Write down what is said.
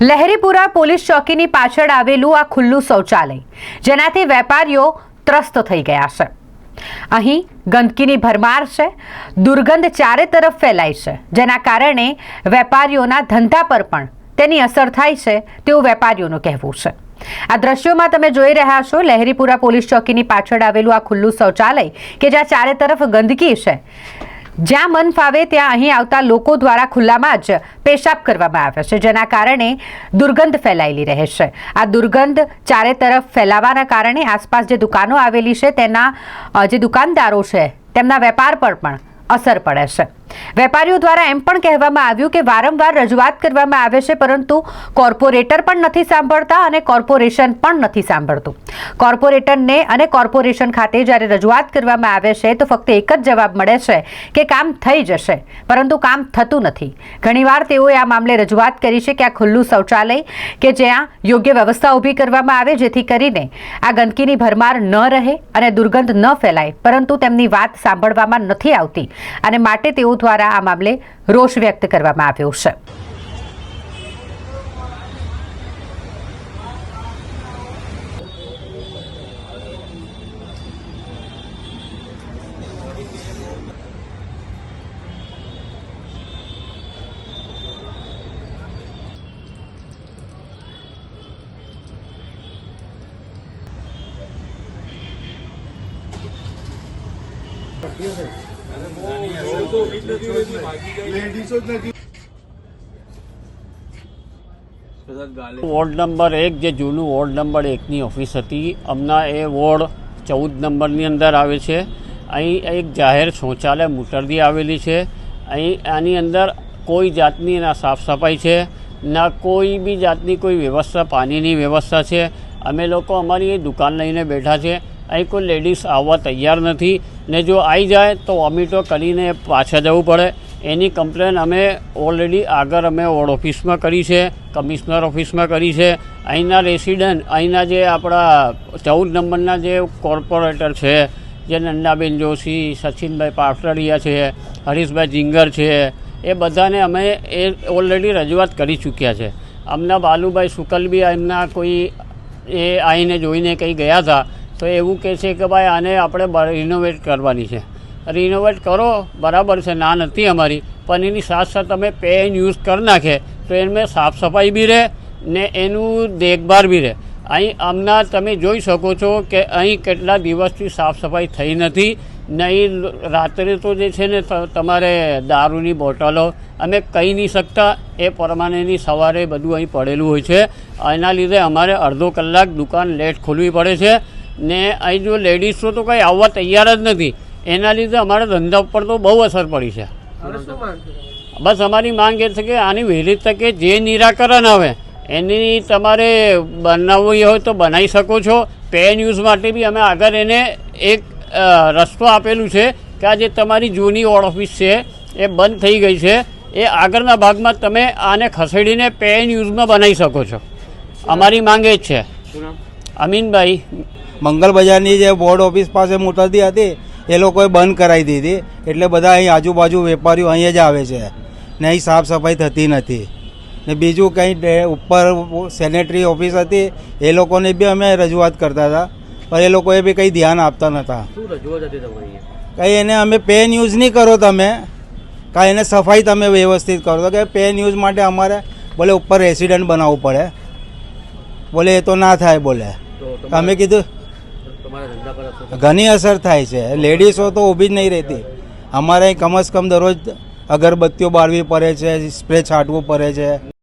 Laheripura police ચોકીની પાછળ આવેલું આ ખુલ્લું શૌચાલય, જેનાથી વેપારીઓ ત્રસ્ત થઈ ગયા છે. અહીં ગંદકીની ભરમાર છે, દુર્ગંધ ચારે તરફ ફેલાય છે, જેના કારણે વેપારીઓના ધંધા પર પણ તેની અસર થાય છે તેવું વેપારીઓનું કહેવું છે. આ દ્રશ્યોમાં તમે જોઈ રહ્યા છો, લહેરીપુરા પોલીસ ચોકીની પાછળ આવેલું આ ખુલ્લું શૌચાલય, કે જ્યાં ચારે તરફ ગંદકી છે. જ્યાં મન ફાવે ત્યાં અહીં આવતા લોકો દ્વારા ખુલ્લામાં જ પેશાબ કરવામાં આવે છે, જેના કારણે દુર્ગંધ ફેલાયેલી રહે છે. આ દુર્ગંધ ચારે તરફ ફેલાવાના કારણે આસપાસ જે દુકાનો આવેલી છે, તેના જે દુકાનદારો છે, તેમના વેપાર પર પણ અસર પડે છે. વેપારીઓ દ્વારા એમ પણ કહેવામાં આવ્યું કે વારંવાર રજૂઆત કરવામાં આવે છે, પરંતુ કોર્પોરેટર પણ નથી સાંભળતા અને કોર્પોરેશન પણ નથી સાંભળતું. કોર્પોરેટરને અને કોર્પોરેશન ખાતે જ્યારે રજૂઆત કરવામાં આવે છે, તો ફક્ત એક જ જવાબ મળે છે કે કામ થઈ જશે, પરંતુ કામ થતું નથી. ઘણીવાર તેઓએ આ મામલે રજૂઆત કરી છે કે આ ખુલ્લું શૌચાલય કે જ્યાં યોગ્ય વ્યવસ્થા ઊભી કરવામાં આવે, જેથી કરીને આ ગંદકીની ભરમાર ન રહે અને દુર્ગંધ ન ફેલાય, પરંતુ તેમની વાત સાંભળવામાં નથી આવતી અને માટે તેઓ દ્વારા આ મામલે રોષ વ્યક્ત કરવામાં આવ્યો છે. વોર્ડ નંબર એક, જે જૂનું વોર્ડ નંબર એકની ઓફિસ હતી હમણાં એ વોર્ડ ચૌદ નંબરની અંદર આવે છે. અહીં એક જાહેર શૌચાલય મુટરદી આવેલી છે. અહીં આની અંદર કોઈ જાતની ના સાફ સફાઈ છે, ના કોઈ બી જાતની કોઈ વ્યવસ્થા, પાણીની વ્યવસ્થા છે. અમે લોકો અમારી એ દુકાન લઈને બેઠા છે. અહીં કોઈ લેડીઝ આવવા તૈયાર નથી. ને જો આવી જાય તો વોમિટો કરીને પાછા જવું પડે. એની કમ્પ્લેન અમે ઓલરેડી આગળ અમે વોર્ડ ઓફિસમાં કરી છે કમિશનર ઓફિસમાં કરી છે. અહીંના રેસિડન્ટ અહીંના જે આપણા ચૌદ નંબરના જે કોર્પોરેટર છે, જે નંદાબેન જોશી, સચિનભાઈ પાટડિયા છે, હરીશભાઈ જિંગર છે, એ બધાને અમે એ ઓલરેડી રજૂઆત કરી ચૂક્યા છે. અમના બાલુભાઈ શુકલ બી એમના કોઈ એ આવીને જોઈને કંઈ ગયા હતા. તો એવું કહે છે કે ભાઈ આને આપણે રિનોવેટ કરવાની છે. રિનોવેટ કરો, બરાબર છે, ના નથી અમારી. પણ એની સાથ સાથ તમે પેન યુઝ કરી નાખે, તો એમાં સાફ સફાઈ બી રહે ને એનું દેખભાળ બી રહે. અહીં હમણાં તમે જોઈ શકો છો કે અહીં કેટલા દિવસથી સાફ સફાઈ થઈ નથી નહીં રાત્રે તો જે છે ને તમારે દારૂની બોટલો અમે કહી નહીં શકતા, એ પ્રમાણેની સવારે બધું અહીં પડેલું હોય છે. એના લીધે અમારે અડધો કલાક દુકાન લેટ ખોલવી પડે છે. ને અહીં જો લેડીઝો તો કંઈ આવવા તૈયાર જ નથી. એના લીધે અમારા ધંધા ઉપર તો બહુ અસર પડી છે. બસ અમારી માંગ એ છે કે આની વહેલી તકે જે નિરાકરણ આવે એની તમારે બનાવવી હોય તો બનાવી શકો છો. પેન યુઝ માટે બી અમે આગળ એને એક રસ્તો આપેલું છે કે આ જે તમારી જૂની ઓડ ઓફિસ છે એ બંધ થઈ ગઈ છે. એ આગળના ભાગમાં તમે આને ખસેડીને પેન યુઝમાં બનાવી શકો છો. અમારી માંગ એ જ છે. અમીનભાઈ. મંગલ બજારની જે બોર્ડ ઓફિસ પાસે મુતરદી હતી એ લોકોએ બંધ કરાવી દીધી. એટલે બધા અહીં આજુબાજુ વેપારીઓ અહીં જ આવે છે. ને અહીં સાફ સફાઈ થતી નથી. ને બીજું કંઈ ઉપર સેનેટરી ઓફિસ હતી એ લોકોને બી અમે રજૂઆત કરતા હતા. પણ એ લોકોએ બી કંઈ ધ્યાન આપતા નહોતા. કંઈ એને અમે પેન યુઝ નહીં કરો તમે. કાંઈ એને સફાઈ તમે વ્યવસ્થિત કરો. તો કે પેન યુઝ માટે અમારે બોલે ઉપર રેસિડન્ટ બનાવવું પડે. બોલે એ તો ના થાય બોલે. તમે અમે કીધું તમારા ધંધા પર અસર ઘણી અસર થાય છે. લેડીઝો તો ઊભી જ નહીં રહેતી. અમારે કમસ કમ દરરોજ અગરબત્તીઓ બાળવી પડે છે, સ્પ્રે છાંટવું પડે છે.